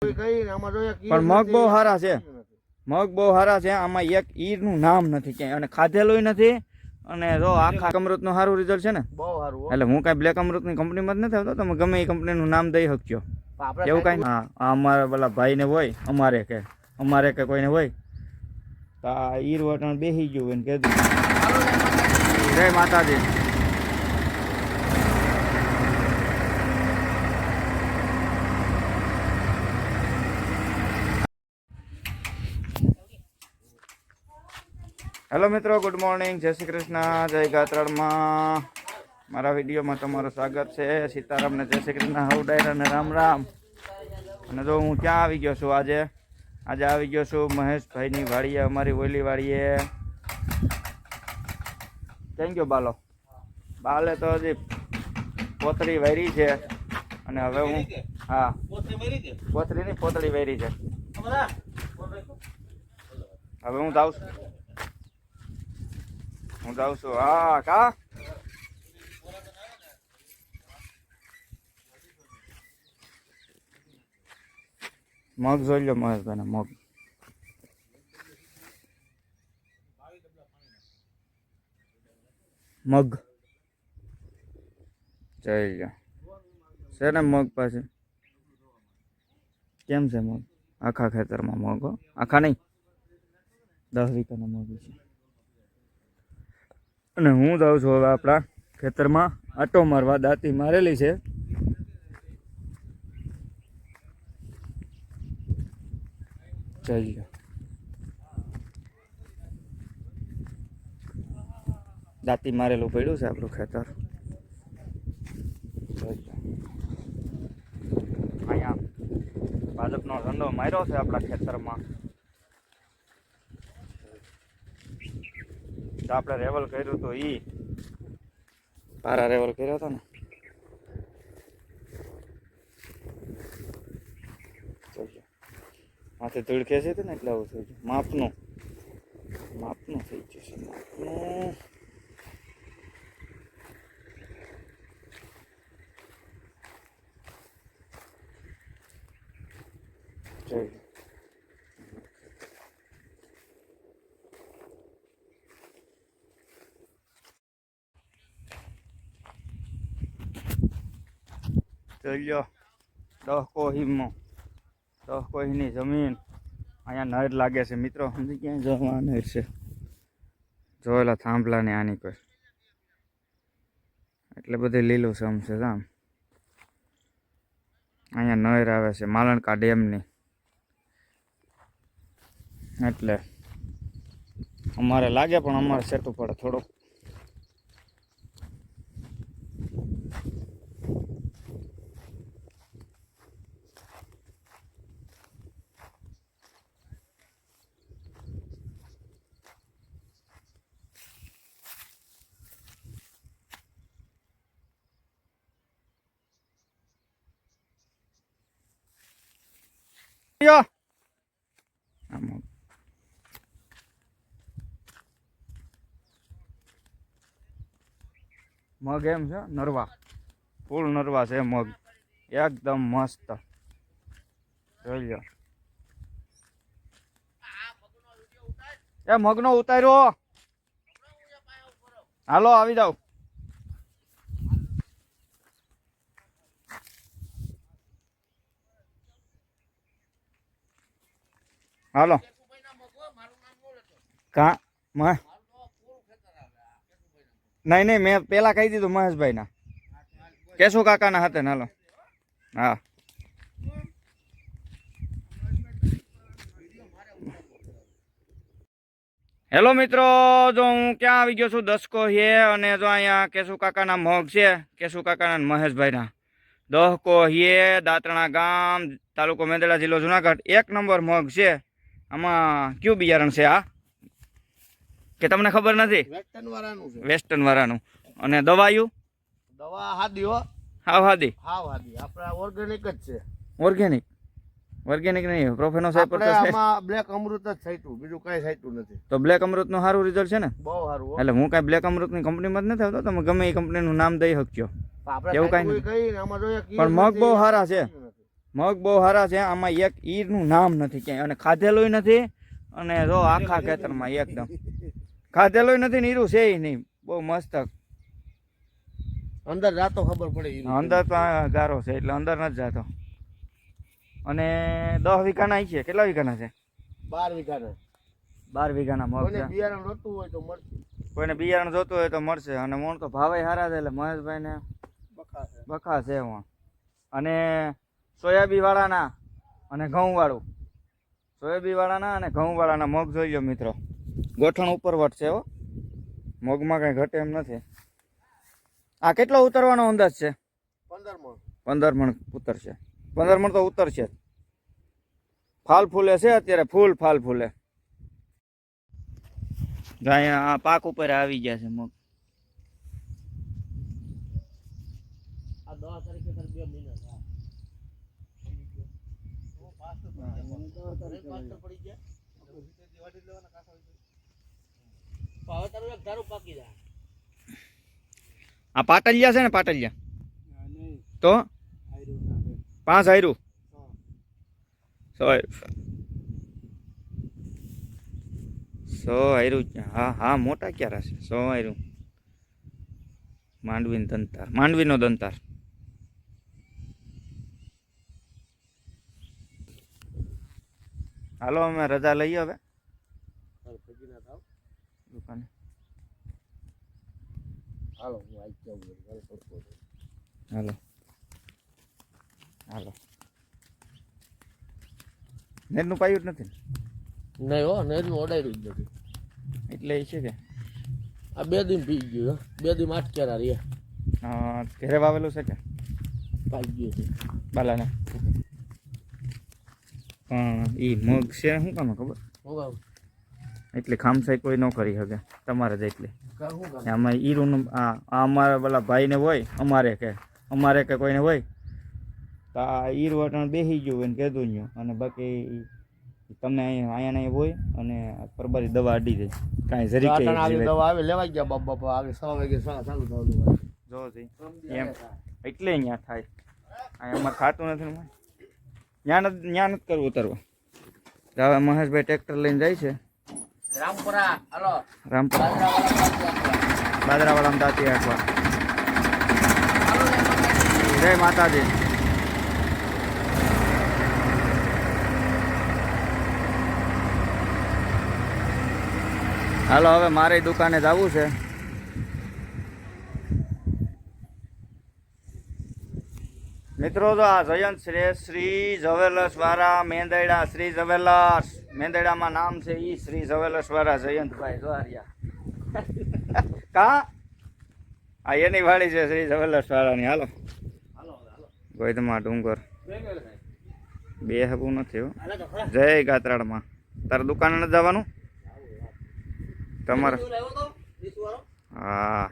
પણ મગ બહુ સારા છે. મગ બહુ સારા છે. આમાં એક ઈરનું નામ નથી ક્યાંય. અને ખાધેલું નથી. અને જો આખા અમૃતનું સારું રિઝલ્ટ છે ને? બહુ સારું એટલે હું કાંઈ બ્લેક અમૃતની કંપનીમાં જ નથી આવતો. તમે ગમે એ કંપનીનું નામ દઈ શકજો. એવું કાંઈ હા અમારા પેલા ભાઈને હોય અમારે કે અમારે કે કોઈને હોય. તો આ ઈર વટણ બેસી ગયું કીધું જય માતાજી. હેલો મિત્રો ગુડ મોર્નિંગ જય શ્રી કૃષ્ણ. જય ગાત્રાળમાં. મારા વિડીયોમાં તમારું સ્વાગત છે. સીતારામને જય શ્રી કૃષ્ણ. હવડાયર અને રામ રામ. અને જો હું ક્યાં આવી ગયો છું આજે? આજે આવી ગયો છું મહેશભાઈની વાડીએ અમારી ઓલી વાડીએ. Thank you બાલો. બાલે તો હજી પોતળી વૈરી છે. અને હવે હું હા. પોતળી નહીં પોતળી વૈરી છે. હવે હું જાઉં છું. હું જાઉં છું હા, કા? મગ જોઈ લો મહેશભાઈ મગ. મગ. જોઈ લો. છે ને મગ પાસે કેમ છે મગ? આખા ખેતરમાં મગ આખા નહીં? દસ વીઘાના મગ છે. અને હું જાઉં છું હવે આપણા ખેતરમાં. આટો મારવા દાંતી મારેલી છે. ચાલ્યો દાંતી મારેલું પડ્યું છે આપણું ખેતર. અહીંયા ભાજપનો ધંધો માર્યો છે આપણા ખેતરમાં. તો આપણે રેવલ કર્યું હતું એ પારા રેવલ કર્યો હતો ને. માથે ધૂળ ખેંચી હતી ને એટલે આવું થઈ ગયું. માપનું. માપનું થઈ ગયું છે, માપનું. જોઈ દહ કોહીમાં દહ કોહીની જમીન. અહીંયા નહેર લાગે છે. મિત્રો, સમજી ક્યાંય જવા નહેર છે. જોયેલા થાંભલા ને આની પર. એટલે બધી લીલું સમ છે આમ. અહીંયા નહેર આવે છે, માલણકા ડેમની. એટલે અમારે લાગે પણ અમારે સેટું પડે થોડુંક મગ એમ છે નરવા. ફૂલ નરવા છે મગ. એકદમ મસ્ત. જોઈ લો એ મગનો ઉતાર્યો. હાલો આવી જાવ હાલો. કા મ- નહીં નહીં, મેં પેલા કહી દીધું મહેશભાઈ ના કેશુ કાકાના હાથે ને હાલો. હા. હેલો મિત્રો, જો હું ક્યાં આવી ગયો છું? દસકો છે અને જો અહીંયા કેશુ કાકાના મગ છે, કેશુ કાકાના ને મહેશભાઈના. દહકો હિયે દાંતરણા ગામ, તાલુકો મેંદડા જિલ્લો જુનાગઢ. એક નંબર મગ છે. આમાં કયું બિયારણ છે આ? કે તમને ખબર નથી? વેસ્ટર્ન વાળાનું છે. વેસ્ટર્ન વાળાનું અને દવાયું? દવા હાદી હો. હાવ હાદી. હાવ હાદી. આપણા ઓર્ગેનિક જ છે. ઓર્ગેનિક ઓર્ગેનિક નહીં પ્રોફેનો સાહેબ આપણે આમાં બ્લેક અમૃત જ છાંટ્યું. બીજું કઈ છાંટ્યું નથી. તો બ્લેક અમૃતનું સારું રિઝલ્ટ છે ને? બહુ સારું એટલે હું કાંઈ બ્લેક અમૃતની કંપનીમાં જ નથી આવતો તમે ગમે એ કંપનીનું નામ દઈ શકજો. એવું કાંઈ ને ઈ પણ મગ બહુ સારા છે. મગ બહુ સારા છે આમાં એક ઈરનું નામ નથી ક્યાંય. અને ખાધેલું નથી અને જો આખા ખેતરમાં એકદમ. ખાધેલું નથી ને ઈરું છે નહીં. બહુ મસ્ત. અંદર જાતો ખબર પડે અંદર તો ગારો છે એટલે અંદર નથી જતો. અને દસ વીઘાના છે કેટલા વીઘાના છે? બાર વીઘાના. બાર વીઘાના મગ બિયારણ જોતું હોય તો મળશે. કોઈને બિયારણ જોતું હોય તો મળશે. અને મોણ તો ભાવે સારા છે એટલે મહેશભાઈને બખા છે હું અને સોયાબી વાળાના અને ઘઉં વાળું સોયાબી વાળાના અને ઘઉં વાળાના મગ જોઈ લો મિત્રો. ગોઠણ ઉપર છે હો. મગમાં કઈ ઘટે એમ નથી. આ કેટલો ઉતરવાનો અંદાજ છે? પંદર મણ. પંદર મણ ઉતરશે પંદર મણ તો ઉતરશે. ફાલ ફૂલે છે અત્યારે ફૂલ ફાલ ફૂલે. અહીંયા આ પાક ઉપર આવી ગયા છે મગ આ દસ તારીખે તારે બે મહિના થયા. પાછળ પડી ગયા. હવે તારું એક ધારું પાકી જાય આ પાટલિયા છે ને પાટલિયા? તો? પાંચ હાયરું. સો સો આયરું હા હા, મોટા ક્યારે છે? સો આયરું માંડવીનો દંતાર. માંડવીનો દંતાર. હાલો અમે રજા લઈએ હવે. દુકાને. હાલો હું આવી જાઉં. હાલો, હાલો. નેટનું પાયું જ નથી નહીં હો નેરનું ઓડાયું જ નથી. એટલે એ છે કે? આ બે દિન પી ગયું. બે દિન આઠ કેરા રહ્યા. ઘેરે ઘરે વાવેલું છે કે? પાઈ ગયું છે. બાલાને. પણ એ મગ છે શું કામ ખબર? એટલે ખામસાઈ કોઈ ન કરી શકે તમારે જ એટલે. આમાં ઈરુનું આ અમારા પેલા ભાઈને હોય અમારે કે અમારે કે કોઈને હોય તો આ ઈરું અટાણ બેસી ગયું હોય ને કીધું ગયું અને બાકી તમને અહીંયા અહીંયા હોય અને પરબારી દવા અડી જાય કાંઈ જરી કે દવા આવે લેવાઈ ગયા બાપ બાપા આવે છ વાગે ચાલુ હોય. જો એમ. એટલે અહીંયા થાય. અહીંયા અમારે ખાતું નથી ત્યાં જ ત્યાં નથી કરવું ઉતરવું. હવે મહેશભાઈ ટ્રેક્ટર લઈને જાય છે. રામપુરા હલો. રામપુરા. બાજરાવાળામાં દાંતી આખવા જય માતાજી. હાલો હવે મારી દુકાને જવું છે. મિત્રો તો આ જયંત શ્રેષ્ઠ શ્રી જવેલર્સ વાળા મેંદડા શ્રી જવેલર્સ મેંદડામાં નામ છે ઈ શ્રી જવેલર્સ વાળા જયંતભાઈ દ્વારિયા કા? આ એની વાડી છે શ્રી જવેલર્સ વાળાની. હાલો. ગોઈધમાં ડુંગર. બે હબું નથી હો. જય ગાત્રાળમાં. તારા દુકાને નથી જવાનું? તમારે હા.